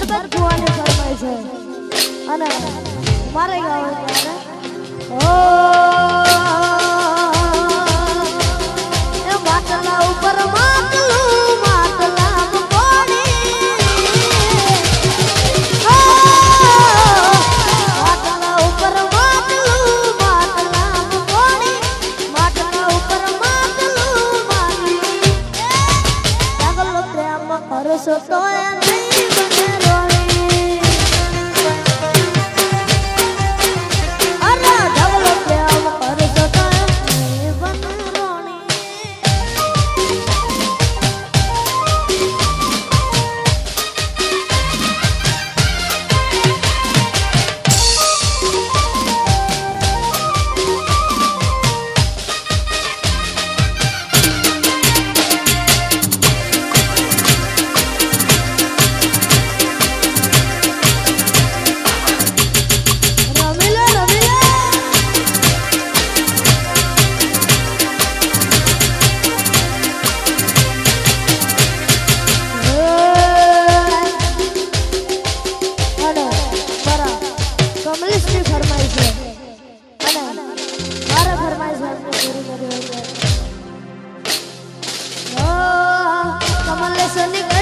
બરબત ભુવાની ફરમાય છે. અને મારે ગાવું ઓ Sending.